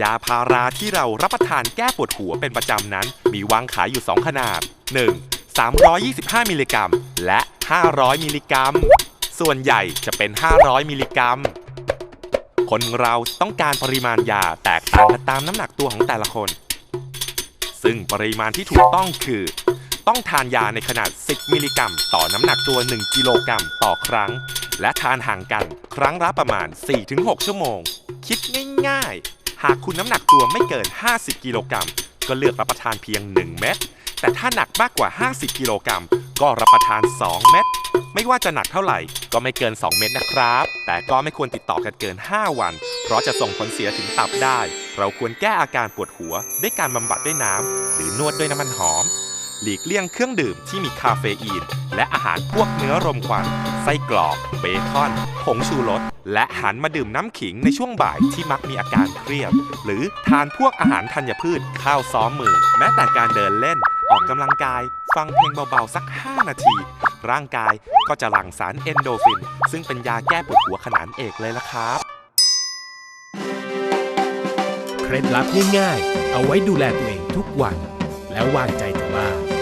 ยาพาราที่เรารับประทานแก้ปวดหัวเป็นประจำนั้น มีวางขายอยู่ 2 ขนาด 1. 325 มิลลิกรัม และ 500 มิลลิกรัม ส่วนใหญ่จะเป็น 500 มิลลิกรัม คนเราต้องการปริมาณยาแตกต่างกันตามน้ำหนักตัวของแต่ละคน ซึ่งปริมาณที่ถูกต้องคือ ต้องทานยาในขนาด 10 มิลลิกรัม ต่อน้ำหนักตัว 1 กิโลกรัมต่อครั้ง และทานห่างกันครั้งละประมาณ 4-6 ชั่วโมง คิดง่ายๆ หากคุณน้ำหนักตัวไม่เกิน 50 กิโลกรัมก็เลือกรับประทานเพียง 1 เม็ด แต่ถ้าหนักมากกว่า 50 กิโลกรัมก็รับประทาน 2 เม็ด ไม่ว่าจะหนักเท่าไหร่ก็ไม่เกิน 2 เม็ดนะครับ แต่ก็ไม่ควรติดต่อกันเกิน 5 วัน เพราะจะส่งผลเสียถึงตับได้ เราควรแก้อาการปวดหัว ด้วยการบำบัดด้วยน้ำหรือนวดด้วยน้ำมันหอม หลีกเลี่ยงเครื่องดื่มที่มีคาเฟอีน และอาหารพวกเนื้อรมควัน ไส้กรอกเบคอน ผงชูรส และหันมาดื่มน้ำขิงในช่วงบ่ายที่มักมีอาการเครียด หรือทานพวกอาหารธัญพืช ข้าวซ้อมมือ แม้แต่การเดินเล่น ออกกำลังกาย ฟังเพลงเบาๆ สัก 5 นาที ร่างกายก็จะหลั่งสารเอนโดฟิน ซึ่งเป็นยาแก้ปวดหัวขนานเอกเลยละครับเคล็ดลับง่ายๆ เอาไว้ดูแลตัวเองทุกวัน แล้ววางใจ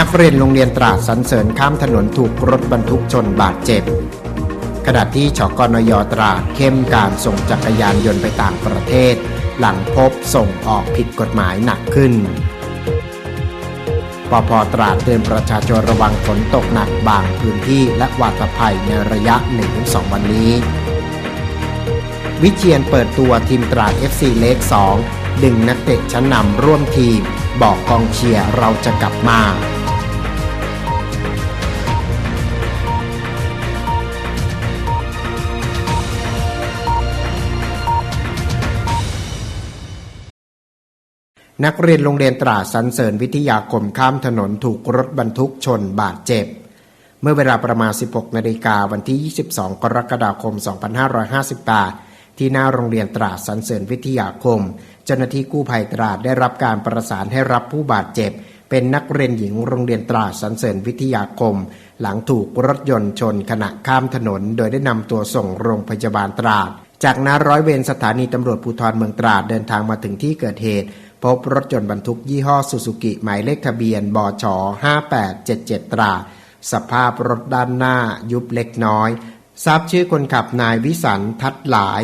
นักเรียนโรงเรียนตราดสรรเสริญข้ามถนนถูกรถบรรทุกชนบาดเจ็บ ขณะที่ชกนยตราดเข้มการส่งจักรยานยนต์ไปต่างประเทศ หลังพบส่งออกผิดกฎหมายหนักขึ้นปพตราดเตือนประชาชนระวังฝนตกหนักบางพื้นที่และหวาดภัยในระยะ 1-2 วันนี้ วิเชียนเปิดตัวทีมตราด FC เลข2ดึงนักเตะชั้นนำร่วมทีม บอกกองเชียร์เราจะกลับมานักเรียนโรงเรียนตราสรรเสริญวิทยาคมข้ามถนนถูกรถบรรทุกชนบาดเจ็บ เมื่อเวลาประมาณ 16 นาฬิกาวันที่ 22 กรกฎาคม 2558 ที่หน้าโรงเรียนตราสรรเสริญวิทยาคม เจ้าหน้าที่กู้ภัยตราดได้รับการประสานให้รับผู้บาดเจ็บ เป็นนักเรียนหญิงโรงเรียนตราดสรรเสริญวิทยาคม หลังถูกรถยนต์ชนขณะข้ามถนน โดยได้นำตัวส่งโรงพยาบาลตราด จากนั้นร้อยเวรสถานีตำรวจภูธรเมืองตราดเดินทางมาถึงที่เกิดเหตุพบรถยนต์บรรทุกยี่ห้อซูซูกิหมายเลขทะเบียนบช5877 ตรา สภาพรถด้านหน้ายุบเล็กน้อย ทราบชื่อคนขับนายวิสันทัดหลาย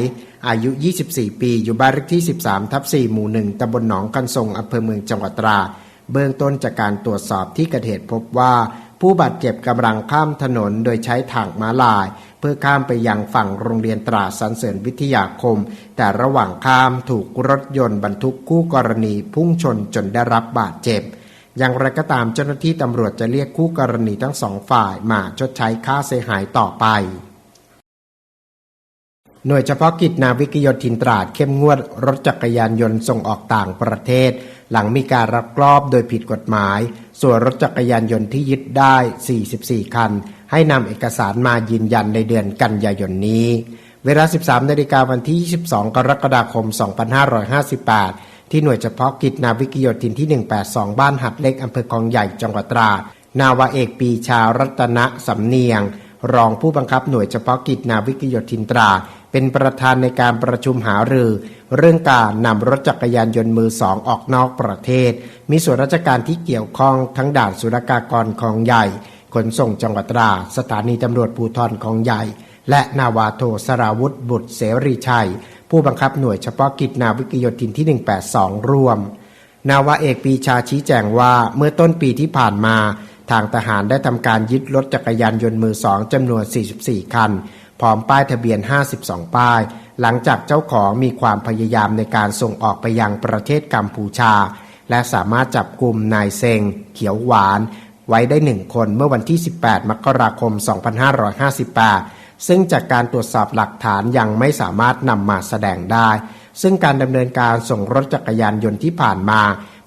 อายุ 24 ปี อยู่บ้านเลขที่ 13 ทับ 4 หมู่ 1ตำบลหนองกันทรงอำเภอเมืองจังหวัดตราดเบื้องต้นจากการตรวจสอบที่เกิดเหตุพบว่า ผู้บาดเจ็บกำลังข้ามถนนโดยใช้ทางม้าลาย เพื่อข้ามไปยังฝั่งโรงเรียนตราสรรเสริญวิทยาคม แต่ระหว่างข้ามถูกรถยนต์บรรทุกคู่กรณีพุ่งชนจนได้รับบาดเจ็บ อย่างไรก็ตามเจ้าหน้าที่ตำรวจจะเรียกคู่กรณีทั้งสองฝ่ายมาชดใช้ค่าเสียหายต่อไป หน่วยเฉพาะกิจนาวิกโยธินตราดเข้มงวดรถจักรยานยนต์ส่งออกต่างประเทศ หลังมีการรับรอบโดยผิดกฎหมาย ส่วนรถจักรยานยนต์ที่ยึดได้ 44 คัน ให้นำเอกสารมายืนยันในเดือนกันยายนนี้ เวลา 13 นาฬิกาวันที่ 22 กรกฎาคม 2558 ที่หน่วยเฉพาะกิจนาวิกโยธินที่ 182 บ้านหัดเล็กอำเภอคลองใหญ่จังหวัดตราดนาวาเอกปีชารัตนสำเนียง รองผู้บังคับหน่วยเฉพาะกิจนาวิกโยธินตราด เป็นประธานในการประชุมหารือ เรื่องการนำรถจักรยานยนต์มือสองออกนอกประเทศ มีส่วนราชการที่เกี่ยวข้องทั้งด่านสุรกากรคลองใหญ่ ขนส่งจังหวัดตราสถานีตำรวจภูธรคลองใหญ่ และนาวาโทสราวุธบุตรเสรีชัย ผู้บังคับหน่วยเฉพาะกิจนาวิกโยธินที่ 182 ร่วม นาวาเอกปีชาชี้แจงว่าเมื่อต้นปีที่ผ่านมา ทางทหารได้ทำการยึดรถจักรยานยนต์มือสองจำนวน 44 คัน พร้อมป้ายทะเบียน 52 ป้าย หลังจากเจ้าของมีความพยายามในการส่งออกไปยังประเทศกัมพูชา และสามารถจับกลุ่มนายเซงเขียวหวาน ไว้ได้หนึ่งคนเมื่อวันที่ 18 มกราคม 2558 ซึ่งจากการตรวจสอบหลักฐานยังไม่สามารถนำมาแสดงได้ ซึ่งการดำเนินการส่งรถจักรยานยนต์ที่ผ่านมา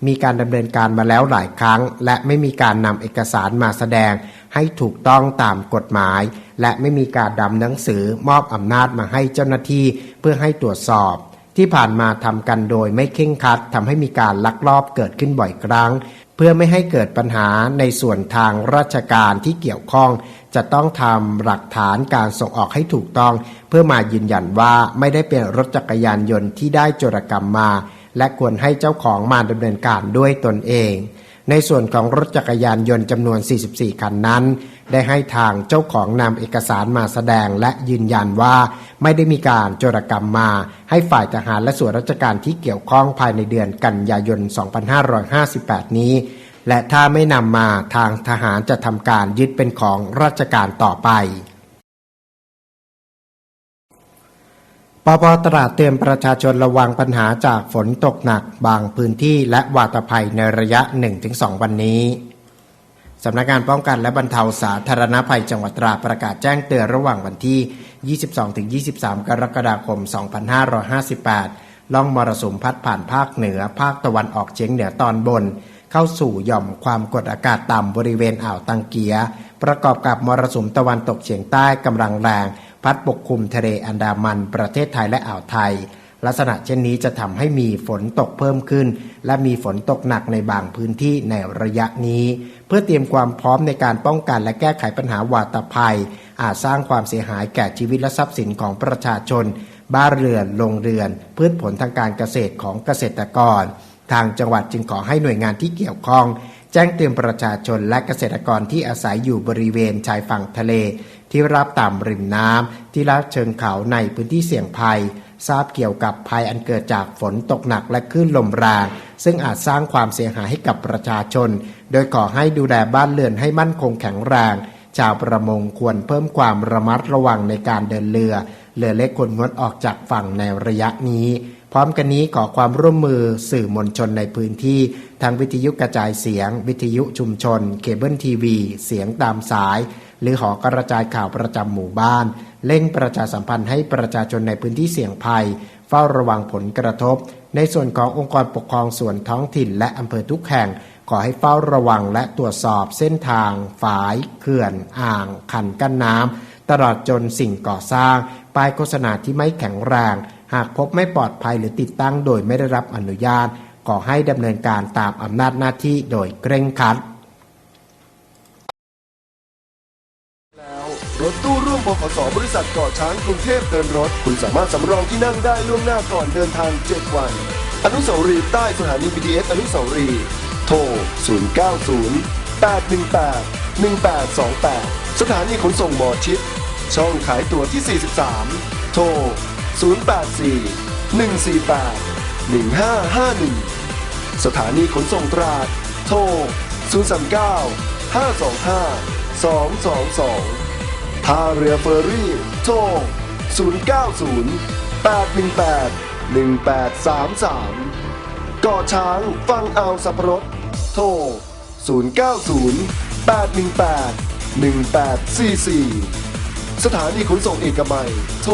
มีการดำเนินการมาแล้วหลายครั้ง และไม่มีการนำเอกสารมาแสดงให้ถูกต้องตามกฎหมาย และไม่มีการดำหนังสือมอบอำนาจมาให้เจ้าหน้าที่เพื่อให้ตรวจสอบ ที่ผ่านมาทำกันโดยไม่เข่งคัดทำให้มีการลักลอบเกิดขึ้นบ่อยครั้ง เพื่อไม่ให้เกิดปัญหาในส่วนทางราชการที่เกี่ยวข้อง จะต้องทำหลักฐานการส่งออกให้ถูกต้อง เพื่อมายืนยันว่าไม่ได้เป็นรถจักรยานยนต์ที่ได้โจรกรรมมา และควรให้เจ้าของมาดำเนินการด้วยตนเองในส่วนของรถจักรยานยนต์จำนวน 44 คันนั้น ได้ให้ทางเจ้าของนำเอกสารมาแสดงและยืนยันว่า ไม่ได้มีการโจรกรรมมา ให้ฝ่ายทหารและส่วนราชการที่เกี่ยวข้องภายในเดือนกันยายน 2558 นี้ และถ้าไม่นำมาทางทหารจะทำการยึดเป็นของราชการต่อไปปปตราดเตือนประชาชนระวังปัญหาจากฝนตกหนักบางพื้นที่และวาตภัยในระยะ 1-2 วันนี้ สำนักงานป้องกันและบรรเทาสาธารณภัยจังหวัดตราดประกาศแจ้งเตือนระหว่างวันที่ 22-23 กรกฎาคม 2558 ล่องมรสุมพัดผ่านภาคเหนือ ภาคตะวันออกเฉียงเหนือตอนบน เข้าสู่หย่อมความกดอากาศต่ำบริเวณอ่าวตังเกีย ประกอบกับมรสุมตะวันตกเฉียงใต้กำลังแรง พัดปกคลุมทะเลอันดามันประเทศไทยและอ่าวไทย ลักษณะเช่นนี้จะทำให้มีฝนตกเพิ่มขึ้น และมีฝนตกหนักในบางพื้นที่ในระยะนี้ เพื่อเตรียมความพร้อมในการป้องกันและแก้ไขปัญหาวาตภัย อาจสร้างความเสียหายแก่ชีวิตและทรัพย์สินของประชาชน บ้านเรือนโรงเรือน พืชผลทางการเกษตรของเกษตรกร ทางจังหวัดจึงขอให้หน่วยงานที่เกี่ยวข้อง แจ้งเตือนประชาชนและเกษตรกรที่อาศัยอยู่บริเวณชายฝั่งทะเล ที่รับต่ำริมน้ำที่รับเชิงเขาในพื้นที่เสี่ยงภัย ทราบเกี่ยวกับภัยอันเกิดจากฝนตกหนักและคลื่นลมแรงซึ่งอาจสร้างความเสียหายให้กับประชาชน โดยขอให้ดูแลบ้านเรือนให้มั่นคงแข็งแรง ชาวประมงควรเพิ่มความระมัดระวังในการเดินเรือ เรือเล็กควรงดออกจากฝั่งในระยะนี้ พร้อมกันนี้ขอความร่วมมือสื่อมวลชนในพื้นที่ทั้งวิทยุกระจายเสียง วิทยุชุมชน เคเบิลทีวี เสียงตามสาย หรือหอกระจายข่าวประจำหมู่บ้าน เร่งประชาสัมพันธ์ให้ประชาชนในพื้นที่เสี่ยงภัย เฝ้าระวังผลกระทบ ในส่วนขององค์กรปกครองส่วนท้องถิ่น และอำเภอทุกแห่งขอให้เฝ้าระวังและตรวจสอบเส้นทาง ฝาย เขื่อน อ่าง ขันกั้นน้ำตลอดจนสิ่งก่อสร้าง ป้ายโฆษณาที่ไม่แข็งแรง หากพบไม่ปลอดภัยหรือติดตั้งโดยไม่ได้รับอนุญาตขอให้ดำเนินการตามอำนาจหน้าที่โดยเคร่งครัด แล้วรถตู้ร่วมบขสบริษัทเกาะช้างกรุงเทพเดินรถ คุณสามารถสำรองที่นั่งได้ล่วงหน้าก่อนเดินทาง 7 วัน อนุสาวรีย์ใต้สถานี BTS อนุสาวรีย์โทร 090 818 1828 สถานีขนส่งหมอชิด ช่องขายตั๋วที่ 43 โทร 084 148 1551 สถานีขนส่งตราด โทร 039 525 222 ท่าเรือเฟอร์รี่ โทร 090 818 1833เกาะช้างฟังเอาสับรดโทร 090 818 1844 สถานีขนส่งเอกมัย โทร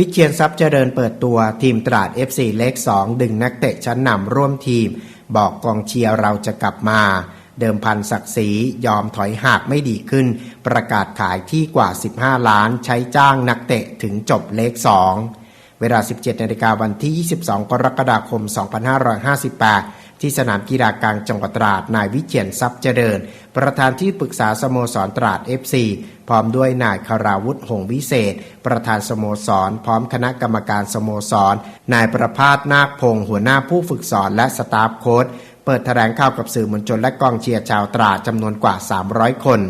วิเชียนทรัพย์เจริญเปิดตัวทีมตราด FC เล็ก2ดึงนักเตะชั้นนำร่วมทีม บอกกองเชียร์เราจะกลับมา เดิมพันศักดิ์ศรียอมถอยหากไม่ดีขึ้น ประกาศขายที่กว่า 15 ล้านใช้จ้างนักเตะถึงจบเลข2เวลา 17นาฬิกาวันที่ 22 กรกฎาคม 2558 ที่สนามกีฬากลางจังหวัดตราด นายวิเชียนทรัพย์เจริญ ประธานที่ปรึกษาสโมสรตราด FC พร้อมด้วยนายคาราวุฒิหงวิเศษ ประธานสโมสร พร้อมคณะกรรมการสโมสร นายประภาสนาคพงศ์หัวหน้าผู้ฝึกสอนและสตาฟโค้ชเปิดแถลงข่าวกับสื่อมวลชนและกองเชียร์ชาวตราดจำนวนกว่า 300 คน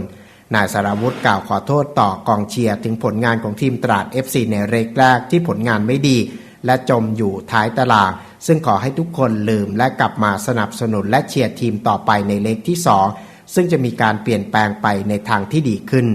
นายสารวุฒิกล่าวขอโทษต่อกองเชียร์ถึงผลงานของทีมตราด FC ในเรกแรกที่ผลงานไม่ดี และจมอยู่ท้ายตาราง ซึ่งขอให้ทุกคนลืมและกลับมาสนับสนุนและเชียร์ทีมต่อไปในเลกที่ 2 ซึ่งจะมีการเปลี่ยนแปลงไปในทางที่ดีขึ้น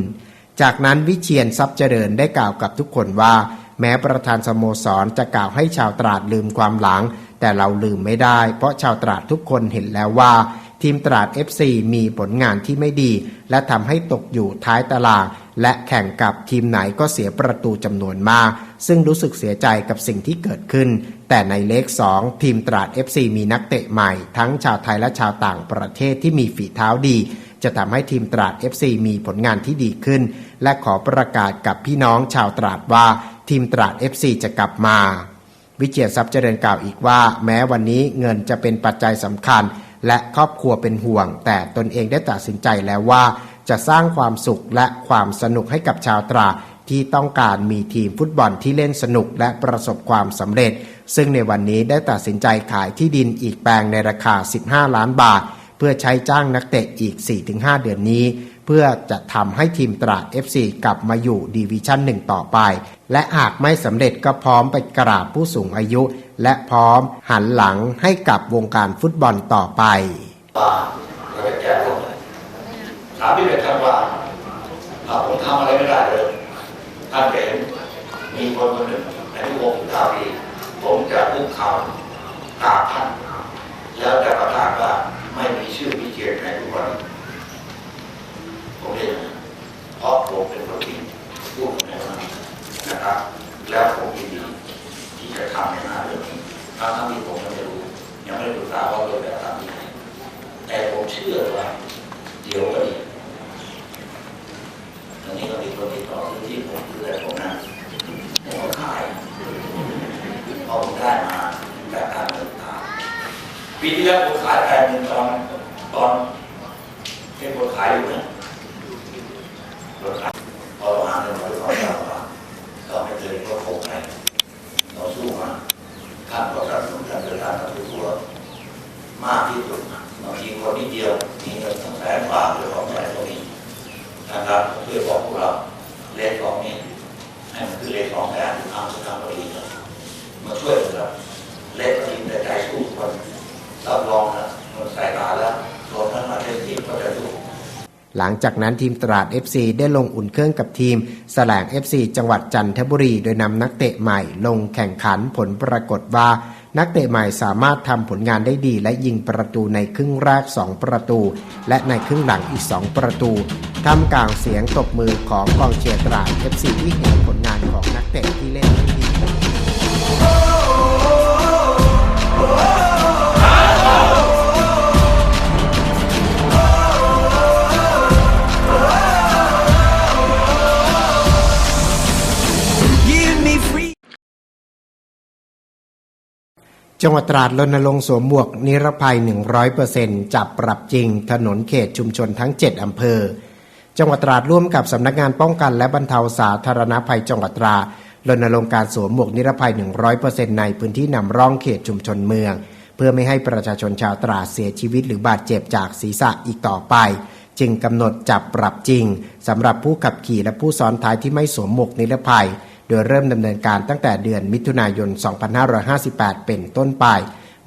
จากนั้นวิเชียนทรัพย์เจริญได้กล่าวกับทุกคนว่า แม้ประธานสโมสรจะกล่าวให้ชาวตราดลืมความหลัง แต่เราลืมไม่ได้ เพราะชาวตราดทุกคนเห็นแล้วว่า ทีมตราด FC มีผลงานที่ไม่ดี และทำให้ตกอยู่ท้ายตาราง และแข่งกับทีมไหนก็เสียประตูจำนวนมาก ซึ่งรู้สึกเสียใจกับสิ่งที่เกิดขึ้น แต่ในเลข 2 ทีมตราด FC มีนักเตะใหม่ ทั้งชาวไทยและชาวต่างประเทศที่มีฝีเท้าดี จะทำให้ทีมตราด FC มีผลงานที่ดีขึ้น และขอประกาศกับพี่น้องชาวตราดว่า ทีมตราด FC จะกลับมา วิเชียรทรัพย์เจริญกล่าวอีกว่า แม้วันนี้เงินจะเป็นปัจจัยสำคัญ และครอบครัวเป็นห่วง แต่ตนเองได้ตัดสินใจแล้วว่า จะสร้างความสุขและความสนุกให้กับชาวตราดที่ต้องการมีทีมฟุตบอลที่เล่นสนุกและประสบความสำเร็จ ซึ่งในวันนี้ได้ตัดสินใจขายที่ดินอีกแปลงในราคา 15 ล้านบาท เพื่อใช้จ้างนักเตะอีก 4-5 เดือนนี้เพื่อจะทำให้ทีมตราด FC กลับมาอยู่ดีวิชั่นหนึ่งต่อไป และหากไม่สำเร็จก็พร้อมไปกราบผู้สูงอายุ และพร้อมหันหลังให้กับวงการฟุตบอลต่อไป ว่าเราจะแก้ลงถามพี่เป็นท่านว่าถ้าผมทำอะไรไม่ได้เลยท่านเห็นมีคนคนหนึ่งอายุหกสิบเก้าปีผมจะคุกเข่ากราบท่านแล้วจะประกาศว่าไม่มีชื่อพิเชียรติในทุกวันผมเรียนองเพราะผมเป็นคนที่พูดในวันนะครับ แล้วผมยินดีที่จะทำในหน้าเรื่องนี้ทั้งทั้งที่ผมยังไม่รู้ยังไม่ได้ปรึกษาว่าเรื่องแบบทำยังไงแต่ผมเชื่อว่าเดี๋ยวก็ดี อนนี้ก็มีคนติดต่อที่ผมคือแต่ผมนะผมก็ขายพอผมได้มาแบบการเงินตาปีที่แล้วผมขายแปดหมื่นตอนตอนที่ผมขายอยู่เนี่ยรถขายพอเราหาเงินมาด้วยความยากลำบากก็ไม่เคยก็คงไปเราสู้มาท่านก็สนับสนุนการเดินทางกับตัว มากที่สุดบางทีคนนิดเดียวมีเงินทั้งแสนบาทหรือสองแสนก็มีนะครับเพื่อบอกพวกเราเลขสองนี้ให้มันคือเลขสองแสนทำสุดทางก็ดีนะมาช่วยเราเลขก็ดีแต่ใจสู้คนรับรอง ใส่ตาแล้วรวมทั้งประเทศที่ก็จะสู้หลังจากนั้นทีมตราด FC ได้ลงอุ่นเครื่องกับทีมแสลง FC จังหวัดจันทบุรี โดยนำนักเตะใหม่ลงแข่งขันผลปรากฏว่า นักเตะใหม่สามารถทำผลงานได้ดี และยิงประตูในครึ่งแรก 2 ประตู และในครึ่งหลังอีก 2 ประตูท่ามกลางเสียงตบมือของกองเชียร์ตราด FC ที่เห็นผลงานของนักเตะที่เล่น จังหวัดตราดรณรงค์สวมหมวกนิรภัย 100%จับปรับจริง ถนนเขตชุมชนทั้ง 7 อำเภอ จังหวัดตราดร่วมกับสำนักงานป้องกันและบรรเทาสาธารณภัยจังหวัดตราดรณรงค์การสวมหมวกนิรภัย 100%ในพื้นที่นำร่องเขตชุมชนเมือง เพื่อไม่ให้ประชาชนชาวตราดเสียชีวิตหรือบาดเจ็บจากศีรษะอีกต่อไป จึงกำหนดจับปรับจริงสำหรับผู้ขับขี่และผู้ซ้อนท้ายที่ไม่สวมหมวกนิรภัย โดยเริ่มดำเนินการตั้งแต่เดือนมิถุนายน 2558 เป็นต้นไป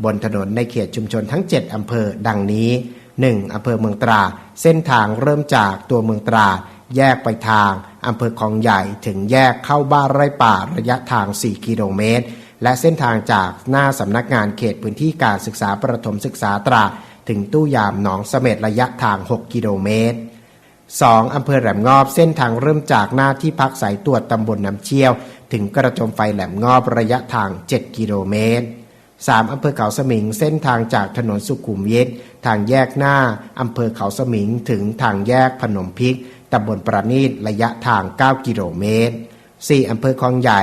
บนถนนในเขตชุมชนทั้ง 7 อำเภอดังนี้ 1. อำเภอเมืองตรา เส้นทางเริ่มจากตัวเมืองตรา แยกไปทางอำเภอคลองใหญ่ถึงแยกเข้าบ้านไร่ป่าระยะทาง 4 กิโลเมตร และเส้นทางจากหน้าสำนักงานเขตพื้นที่การศึกษาประถมศึกษาตรา ถึงตู้ยามหนองเสม็ดระยะทาง 6 กิโลเมตร 2. อำเภอแหลมงอบเส้นทางเริ่มจากหน้าที่พักสายตรวจตำบลน้ำเชี่ยว ถึงกระจมไฟแหลมงอบระยะทาง 7 กิโลเมตร 3. อำเภอเขาสมิงเส้นทางจากถนนสุขุมวิททางแยกหน้าอำเภอเขาสมิงถึงทางแยกพนมพิกตำบลประณีตระยะทาง 9 กิโลเมตร 4. อำเภอคลองใหญ่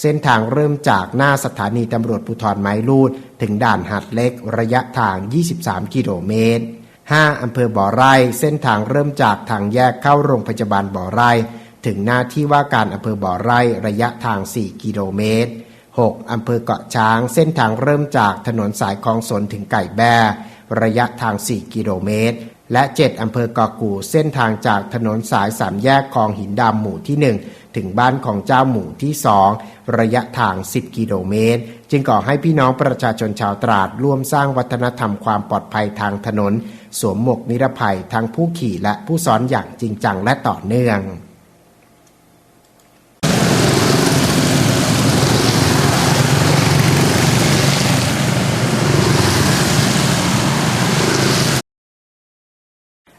เส้นทางเริ่มจากหน้าสถานีตำรวจภูธรไม้ลูด ถึงด่านหัดเล็กระยะทาง 23 กิโลเมตร 5. อำเภอบ่อไร่เส้นทางเริ่มจากทางแยกเข้าโรงพยาบาลบ่อไร่ ถึงหน้าที่ว่าการอำเภอบ่อไร่ระยะทาง 4 กิโลเมตร 6. อำเภอเกาะช้าง เส้นทางเริ่มจากถนนสายคลองสนถึงไก่แบระยะทาง 4 กิโลเมตร และ 7 อำเภอเกาะกู่เส้นทางจากถนนสายสามแยกคลองหินดำหมู่ที่ 1 ถึงบ้านของเจ้าหมู่ที่ 2 ระยะทาง 10 กิโลเมตร จึงก่อให้พี่น้องประชาชนชาวตราดร่วมสร้างวัฒนธรรมความปลอดภัยทางถนน สวมหมวกนิรภัยทั้งผู้ขี่และผู้ซ้อนอย่างจริงจังและต่อเนื่อง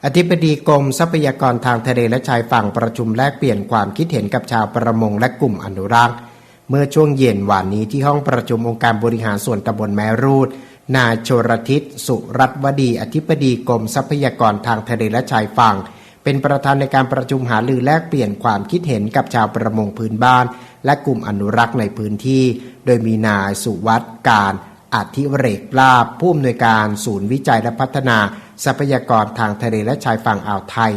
อธิบดีกรมทรัพยากรทางทะเลและชายฝั่งประชุมแลกเปลี่ยนความคิดเห็นกับชาวประมงและกลุ่มอนุรักษ์ เมื่อช่วงเย็นวานนี้ที่ห้องประชุมองค์การบริหารส่วนตำบลแมรูด นายโชรทิศสุรัตวดี อธิบดีกรมทรัพยากรทางทะเลและชายฝั่ง เป็นประธานในการประชุมหารือแลกเปลี่ยนความคิดเห็นกับชาวประมงพื้นบ้าน และกลุ่มอนุรักษ์ในพื้นที่ โดยมีนายสุวัตการอธิวเรกลาบผู้อำนวยการศูนย์วิจัยและพัฒนา ทรัพยากรทางทะเลและชายฝั่งอ่าวไทย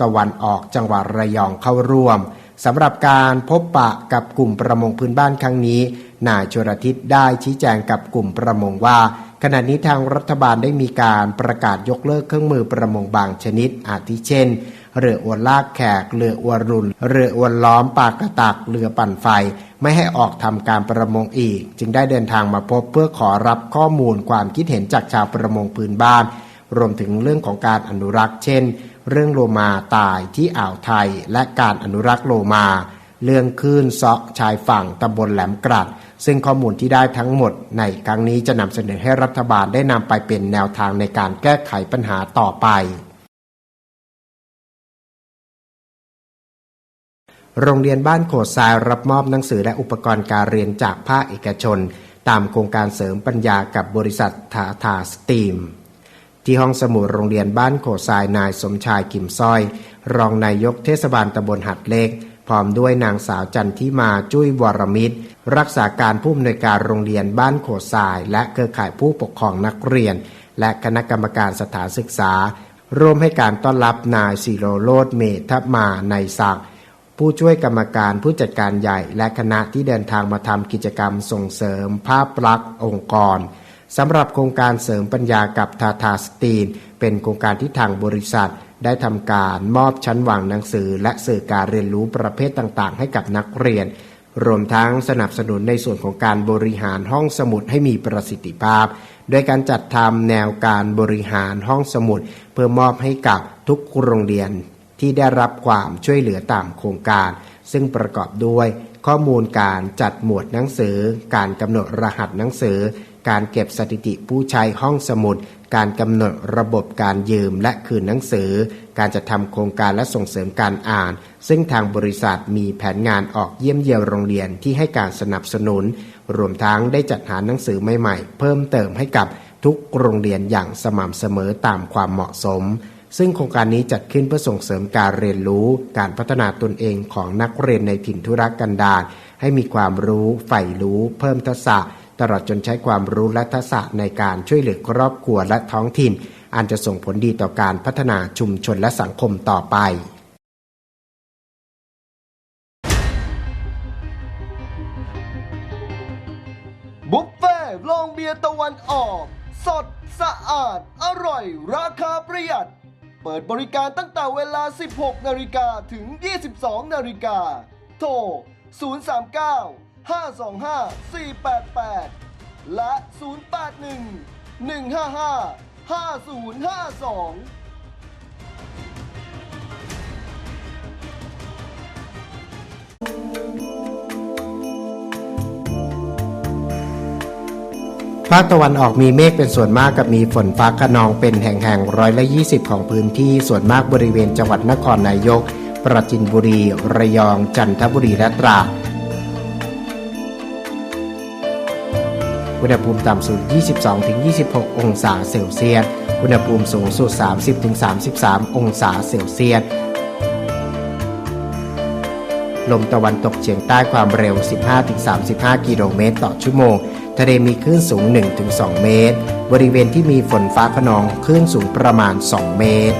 ตะวันออกจังหวัดระยองเข้าร่วมสำหรับการพบปะกับกลุ่มประมงพื้นบ้านครั้งนี้นายชรทิศได้ชี้แจงกับกลุ่มประมงว่า ขณะนี้ทางรัฐบาลได้มีการประกาศยกเลิกเครื่องมือประมงบางชนิด อาทิเช่น เรืออวนลากแขก เรืออวนรุน เรืออวนล้อมปากกระตัก เรือปั่นไฟ ไม่ให้ออกทำการประมงอีก จึงได้เดินทางมาพบเพื่อขอรับข้อมูลความคิดเห็นจากชาวประมงพื้นบ้าน รวมถึงเรื่องของการอนุรักษ์ เช่น เรื่องโลมาตายที่อ่าวไทย และการอนุรักษ์โลมา เรื่องคลื่นซาะชายฝั่งตำบลแหลมกรัดซึ่งข้อมูลที่ได้ทั้งหมดในครั้งนี้จะนำเสนอให้รัฐบาลได้นำไปเป็นแนวทางในการแก้ไขปัญหาต่อไป โรงเรียนบ้านโขดทรายรับมอบหนังสือและอุปกรณ์การเรียนจากภาคเอกชน ตามโครงการเสริมปัญญากับบริษัททาทาสตีมที่ห้องสมุดโรงเรียนบ้านโขดทรายนายสมชายกิมซ้อย รองนายกเทศบาลตำบลหัดเล็ก พร้อมด้วยนางสาวจันทิมาจุ้ยวรมิตร รักษาการผู้อำนวยการโรงเรียนบ้านโขทราย และเครือข่ายผู้ปกครองนักเรียน และคณะกรรมการสถานศึกษา ร่วมให้การต้อนรับนายสิโรโรธเมธมาในศักดิ์ผู้ช่วยกรรมการผู้จัดการใหญ่ และคณะที่เดินทางมาทำกิจกรรมส่งเสริม ภาพลักษณ์องค์กรสำหรับโครงการเสริมปัญญากับทาทาสตีน เป็นโครงการที่ทางบริษัท ได้ทำการมอบชั้นวางหนังสือ และสื่อการเรียนรู้ประเภทต่างๆ ให้กับนักเรียน รวมทั้งสนับสนุนในส่วนของการบริหารห้องสมุดให้มีประสิทธิภาพ โดยการจัดทำแนวการบริหารห้องสมุด เพื่อมอบให้กับทุกโรงเรียนที่ได้รับความช่วยเหลือตามโครงการ ซึ่งประกอบด้วยข้อมูลการจัดหมวดหนังสือ การกำหนดรหัสหนังสือ การเก็บสถิติผู้ใช้ห้องสมุด การกำหนดระบบการยืมและคืนหนังสือ การจะทำโครงการและส่งเสริมการอ่าน ซึ่งทางบริษัทมีแผนงานออกเยี่ยมเยียนโรงเรียนที่ให้การสนับสนุน รวมทั้งได้จัดหาหนังสือใหม่ๆ เพิ่มเติมให้กับทุกโรงเรียนอย่างสม่ำเสมอตามความเหมาะสม ซึ่งโครงการนี้จัดขึ้นเพื่อส่งเสริมการเรียนรู้ การพัฒนาตนเองของนักเรียนในถิ่นธุรกันดารให้มีความรู้ใฝ่รู้ เพิ่มทักษะ ตลอดจนใช้ความรู้และทักษะในการช่วยเหลือครอบครัวและท้องถิ่น อันจะส่งผลดีต่อการพัฒนาชุมชนและสังคมต่อไปบุฟเฟ่ต์ลองเบียร์ตะวันออก สดสะอาด อร่อย ราคาประหยัด เปิดบริการตั้งแต่เวลา 16 นาฬิกาถึง 22 นาฬิกาโทร 039 525 488 และ 081 155 5052ภาคตะวันออกมีเมฆเป็นส่วนมากกับมีฝนฟ้าขนองเป็นแห่งๆร้อยละ20ของพื้นที่ส่วนมากบริเวณจังหวัดนครนายก ปราจินบุรี ระยอง จันทบุรีและตราด อุณหภูมิต่ำสุด 22-26 องศาเซลเซียส อุณหภูมิสูงสุด 30-33 องศาเซลเซียส ลมตะวันตกเฉียงใต้ความเร็ว 15-35 กิโลเมตรต่อชั่วโมง ทะเลมีคลื่นสูง 1-2 เมตร บริเวณที่มีฝนฟ้าขนองคลื่นสูงประมาณ 2 เมตร